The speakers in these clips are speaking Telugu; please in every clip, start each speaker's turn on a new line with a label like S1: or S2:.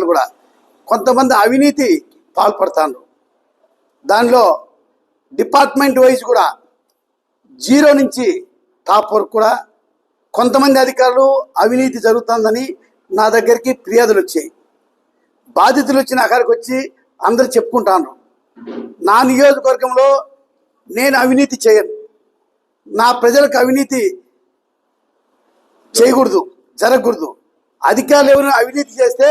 S1: కూడా కొంతమంది అవినీతి పాల్పడతాను దానిలో డిపార్ట్మెంట్ వైజ్ కూడా జీరో నుంచి టాప్ వరకు కూడా కొంతమంది అధికారులు అవినీతి జరుగుతుందని నా దగ్గరికి ఫిర్యాదులు వచ్చాయి. బాధితులు వచ్చిన అక్కడికి వచ్చి అందరు చెప్పుకుంటాను నా నియోజకవర్గంలో నేను అవినీతి చేయను. నా ప్రజలకు అవినీతి చేయకూడదు జరగకూడదు. అధికారులు ఎవరైనా అవినీతి చేస్తే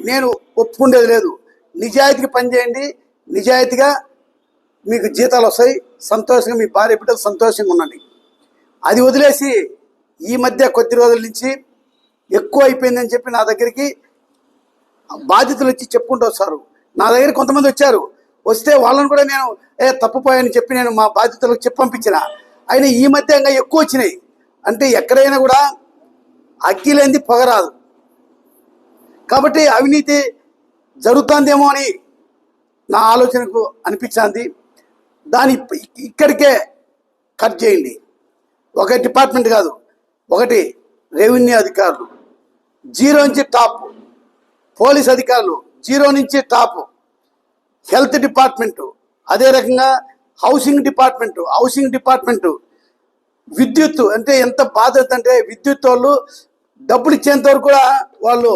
S1: నేను ఒప్పుకుండేది లేదు. నిజాయితీగా పనిచేయండి నిజాయితీగా మీకు జీతాలు వస్తాయి. సంతోషంగా మీ భార్య బిడ్డలు సంతోషంగా ఉండండి. అది వదిలేసి ఈ మధ్య కొద్ది రోజుల నుంచి ఎక్కువ అయిపోయిందని చెప్పి నా దగ్గరికి బాధితులు వచ్చి చెప్పుకుంటూ వస్తారు. నా దగ్గర కొంతమంది వచ్చారు. వస్తే వాళ్ళని కూడా నేను ఏ తప్పుపోయాని చెప్పి నేను మా బాధితులకు చెప్పి పంపించిన. అయినా ఈ మధ్య ఇంకా ఎక్కువ వచ్చినాయి. అంటే ఎక్కడైనా కూడా అగ్గి లేనిది పొగరాదు కాబట్టి అవినీతి జరుగుతుందేమో అని నా ఆలోచనకు అనిపించింది. దాని ఇక్కడికే కట్ చేయండి. ఒక డిపార్ట్మెంట్ కాదు ఒకటి రెవెన్యూ అధికారులు. జీరో నుంచి టాప్. పోలీస్ అధికారులు జీరో నుంచి టాప్. హెల్త్ డిపార్ట్మెంటు అదే రకంగా హౌసింగ్ డిపార్ట్మెంటు హౌసింగ్ డిపార్ట్మెంటు. విద్యుత్ అంటే ఎంత బాధ్యత అంటే విద్యుత్ వాళ్ళు డబ్బులు ఇచ్చేంత వరకు కూడా వాళ్ళు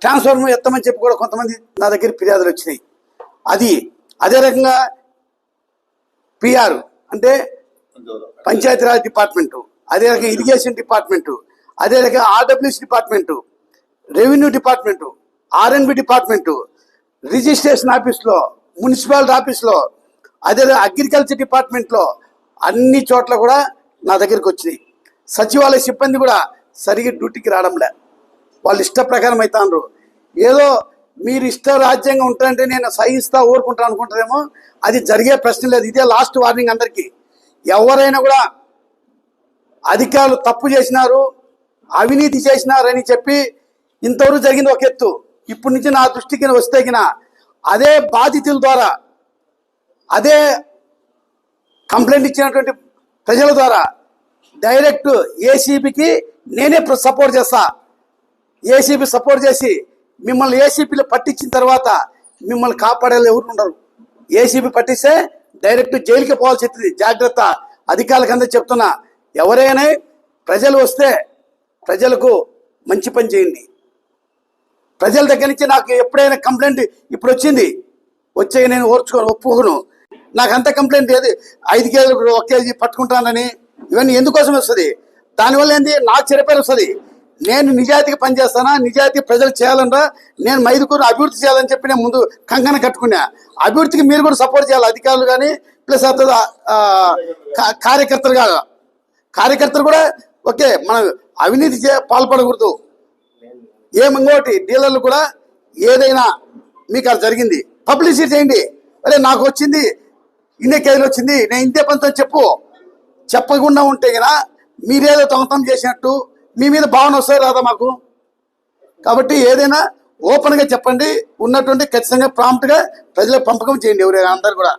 S1: ట్రాన్స్ఫార్మర్ ఎత్తమని చెప్పి కూడా కొంతమంది నా దగ్గర ఫిర్యాదులు వచ్చినాయి. అది అదే రకంగా పిఆర్ అంటే పంచాయతీరాజ్ డిపార్ట్మెంటు అదే రకంగా ఇరిగేషన్ డిపార్ట్మెంటు అదే రకంగా RWC department revenue department RNB department registration ఆఫీస్లో మున్సిపాలిటీ ఆఫీస్లో అదే అగ్రికల్చర్ డిపార్ట్మెంట్లో అన్ని చోట్ల కూడా నా దగ్గరికి వచ్చినాయి. సచివాలయ సిబ్బంది కూడా సరిగ్గా డ్యూటీకి రావడంలే వాళ్ళు ఇష్ట ప్రకారం అవుతాండ్రు ఏదో మీరు ఇష్ట రాజ్యంగా ఉంటారంటే నేను సహిస్తా ఊరుకుంటా అనుకుంటారేమో అది జరిగే ప్రశ్న లేదు. ఇదే లాస్ట్ వార్నింగ్ అందరికీ. ఎవరైనా కూడా అధికారులు తప్పు చేసినారు అవినీతి చేసినారని చెప్పి ఇంతవరకు జరిగింది ఒక ఎత్తు. ఇప్పటి నుంచి నా దృష్టికి వస్తే అదే బాధితుల ద్వారా అదే కంప్లైంట్ ఇచ్చినటువంటి ప్రజల ద్వారా డైరెక్ట్ ఏసీబీకి నేనే సపోర్ట్ చేస్తా. ఏసీబీ సపోర్ట్ చేసి మిమ్మల్ని ఏసీబీలో పట్టించిన తర్వాత మిమ్మల్ని కాపాడేలా ఎవరు ఉండరు. ఏసీబీ పట్టిస్తే డైరెక్ట్ జైలుకి పోవాల్సి వస్తుంది. జాగ్రత్త అధికారులకు అందరూ చెప్తున్నా ఎవరైనా ప్రజలు వస్తే ప్రజలకు మంచి పని చేయండి. ప్రజల దగ్గర నుంచి నాకు ఎప్పుడైనా కంప్లైంట్ ఇప్పుడు వచ్చింది వచ్చే నేను ఓర్చుకోను ఒప్పుకోను. నాకు అంత కంప్లైంట్ ఏది ఐదు కేజీలు ఒక కేజీ పట్టుకుంటానని. ఇవన్నీ ఎందుకోసం వస్తుంది? దానివల్ల ఏంది? నాకు చెరపేరు వస్తుంది. నేను నిజాయితీగా పనిచేస్తానా? నిజాయితీ ప్రజలు చేయాలనరా? నేను మైదుకూరు అభివృద్ధి చేయాలని చెప్పి నేను ముందు కంకణ కట్టుకున్నా. అభివృద్ధికి మీరు కూడా సపోర్ట్ చేయాలి అధికారులు కానీ ప్లస్ అతను కార్యకర్తలు కాదు కార్యకర్తలు కూడా ఓకే మనం అవినీతి చే పాల్పడకూడదు. ఏం ఇంకోటి డీలర్లు కూడా ఏదైనా మీకు అది జరిగింది పబ్లిసిటీ చేయండి. అరే నాకు వచ్చింది ఇన్నే కేజీలు వచ్చింది నేను ఇంతే పనితో చెప్పు. చెప్పకుండా ఉంటే కదా మీరేదో దొంగతనం చేసినట్టు మీ మీద భావన వస్తాయి రాదా మాకు? కాబట్టి ఏదైనా ఓపెన్గా చెప్పండి. ఉన్నటువంటి ఖచ్చితంగా ప్రాంప్ట్గా ప్రజలకు పంపకం చేయండి ఎవరైనా అందరు కూడా.